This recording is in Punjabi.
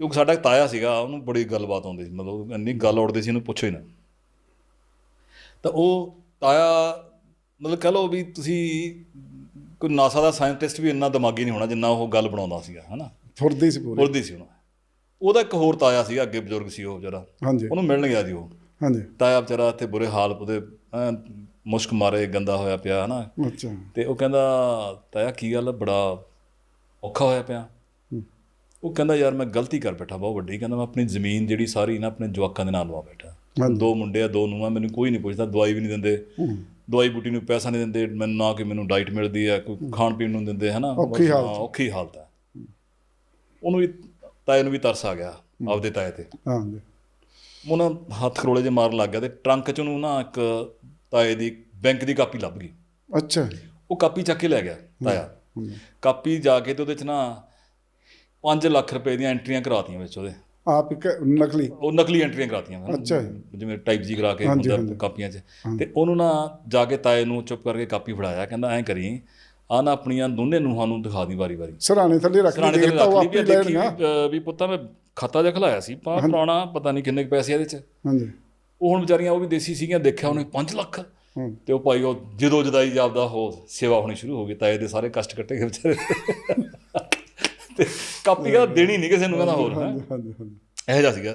ਕਿਉਂਕਿ ਸਾਡਾ ਇੱਕ ਤਾਇਆ ਸੀਗਾ ਉਹਨੂੰ ਬੜੀ ਗੱਲਬਾਤ ਆਉਂਦੀ ਸੀ ਮਤਲਬ ਇੰਨੀ ਗੱਲ ਉੜਦੀ ਸੀ ਉਹਨੂੰ ਪੁੱਛੋ ਹੀ ਨਾ। ਤਾਂ ਉਹ ਤਾਇਆ ਮਤਲਬ ਕਹ ਲਓ ਵੀ ਤੁਸੀਂ ਕੋਈ ਨਾਸਾ ਦਾ ਸਾਇੰਟਿਸਟ ਵੀ ਇੰਨਾ ਦਿਮਾਗੀ ਨਹੀਂ ਹੋਣਾ ਜਿੰਨਾ ਉਹ ਗੱਲ ਬਣਾਉਂਦਾ ਸੀਗਾ ਹਨਾ? ਫੁਰਦੀ ਸੀ ਪੂਰੀ। ਉੜਦੀ ਸੀ ਉਹਨਾਂ। ਉਹਦਾ ਇੱਕ ਹੋਰ ਤਾਇਆ ਸੀਗਾ ਅੱਗੇ ਬਜ਼ੁਰਗ ਸੀ ਉਹ ਹਾਂਜੀ। ਉਹਨੂੰ ਮਿਲਣ ਗਿਆ ਜੀ ਉਹ। ਹਾਂਜੀ। ਤਾਇਆ ਵਿਚਾਰਾ ਇੱਥੇ ਬੁਰੇ ਹਾਲ ਉਹਦੇ ਮੁਸ਼ਕ ਮਾਰੇ ਗੰਦਾ ਹੋਇਆ ਪਿਆ ਹਨਾ? ਅੱਛਾ। ਤੇ ਉਹ ਕਹਿੰਦਾ ਤਾਇਆ ਕੀ ਗੱਲ ਬੜਾ ਔਖਾ ਹੋਇਆ ਪਿਆ। ਉਹ ਕਹਿੰਦਾ ਯਾਰ ਮੈਂ ਗਲਤੀ ਕਰ ਬੈਠਾ ਬਹੁਤ ਵੱਡੀ। ਕਹਿੰਦਾ ਮੈਂ ਆਪਣੀ ਜ਼ਮੀਨ ਜਿਹੜੀ ਸਾਰੀ ਨਾ ਆਪਣੇ ਜਵਾਕਾਂ ਦੇ ਨਾਲ ਲਵਾ ਬੈਠਾ। ਦੋ ਮੁੰਡੇ ਆ ਦੋ ਨੂੰਹਾਂ ਮੈਨੂੰ ਕੋਈ ਨਹੀਂ ਪੁੱਛਦਾ ਦਵਾਈ ਵੀ ਨਹੀਂ ਦਿੰਦੇ। ਦਵਾਈ ਬੂਟੀ ਨੂੰ ਪੈਸਾ ਨਹੀਂ ਦਿੰਦੇ ਮੈਨੂੰ ਨਾ ਕਿ ਮੈਨੂੰ ਡਾਈਟ ਮਿਲਦੀ ਹੈ ਕੋਈ ਖਾਣ ਪੀਣ ਨੂੰ ਦਿੰਦੇ ਹਨਾ ਔਖੀ ਹਾਂ, ਹਾਲਤ। ਔਖੀ ਹਾਲਤ ਹੈ। ਉਹਨੂੰ ਵੀ ਤਾਏ ਨੂੰ ਵੀ ਤਰਸ ਆ ਗਿਆ ਆਪਦੇ ਤਾਏ ਤੇ। ਹਾਂਜੀ। ਉਹਨਾਂ ਹੱਥ ਖਰੋਲੇ ਜੇ ਮਾਰਨ ਲੱਗ ਗਿਆ ਤੇ ਟਰੰਕ 'ਚ ਉਹਨੂੰ ਨਾ ਇੱਕ ਤਾਏ ਦੀ ਬੈਂਕ ਦੀ ਕਾਪੀ ਲੱਭ ਗਈ। ਅੱਛਾ ਉਹ ਕਾਪੀ ਚੱਕ ਕੇ ਲੈ ਗਿਆ ਤਾਇਆ। ਕਾਪੀ ਜਾ ਕੇ ਤੇ ਉਹਦੇ 'ਚ ਨਾ 5 ਲੱਖ ਰੁਪਏ ਦੀਆਂ ਐਂਟਰੀਆਂ ਕਰਾਤੀਆਂ ਵਿੱਚ ਉਹਦੇ। ਆਪ ਇੱਕ ਨਕਲੀ? ਉਹ ਨਕਲੀ ਐਂਟਰੀਆਂ ਕਰਾਤੀਆਂ ਹਨਾ। ਅੱਛਾ ਜਿਵੇਂ ਟਾਈਪ ਜੀ ਕਰਾ ਕੇ ਹੁੰਦਾ। ਕਾਪੀਆਂ 'ਚ। ਤੇ ਉਹਨੂੰ ਨਾ ਜਾ ਕੇ ਤਾਏ ਨੂੰ ਚੁੱਪ ਕਰਕੇ ਕਾਪੀ ਫੜਾਇਆ ਕਹਿੰਦਾ ਐਂ ਕਰੀ ਆ ਨਾ ਆਪਣੀਆਂ ਦੋਨੇ ਨੂੰਹਾਂ ਨੂੰ ਦਿਖਾ ਦੀ ਵਾਰੀ ਵਾਰੀ ਸਰਾਣੇ ਥੱਲੇ ਰੱਖ ਸਰਾਣੇ ਕੇ ਤੇ ਦੇਤਾ ਉਹ ਲਈ ਆਪੇ ਲੈਣਗਾ ਵੀ, ਪੁੱਤਾਂ ਮੈਂ ਖਾਤਾ ਜਿਹਾ ਖਲਾਇਆ ਸੀ ਪਾ ਪੁਰਾਣਾ ਪਤਾ ਨਹੀਂ ਕਿੰਨੇ ਕੁ ਪੈਸੇ ਇਹਦੇ 'ਚ। ਹਾਂਜੀ। ਉਹ ਹੁਣ ਵਿਚਾਰੀਆਂ ਉਹ ਵੀ ਦੇਸੀ ਸੀਗੀਆਂ ਦੇਖਿਆ ਉਹਨੇ 5 ਲੱਖ। ਹੂੰ। ਤੇ ਉਹ ਭਾਈ ਉਹ ਜਦੋਂ ਜਦਾਈ ਜਾਪਦਾ ਉਹ ਸੇਵਾ ਹੋਣੀ ਸ਼ੁਰੂ ਹੋ ਗਈ ਤਾਏ ਦੇ ਸਾਰੇ ਕਸ਼ਟ ਕੱਟੇ ਗਏ ਵਿਚਾਰੇ। ਕਾਪੀ ਕਹਿੰਦਾ ਦੇਣੀ ਨਹੀਂ ਕਿਸੇ ਨੂੰ ਕਹਿੰਦਾ ਹੋਰ। ਹਾਂਜੀ ਹਾਂਜੀ ਇਹੋ ਜਿਹਾ ਸੀਗਾ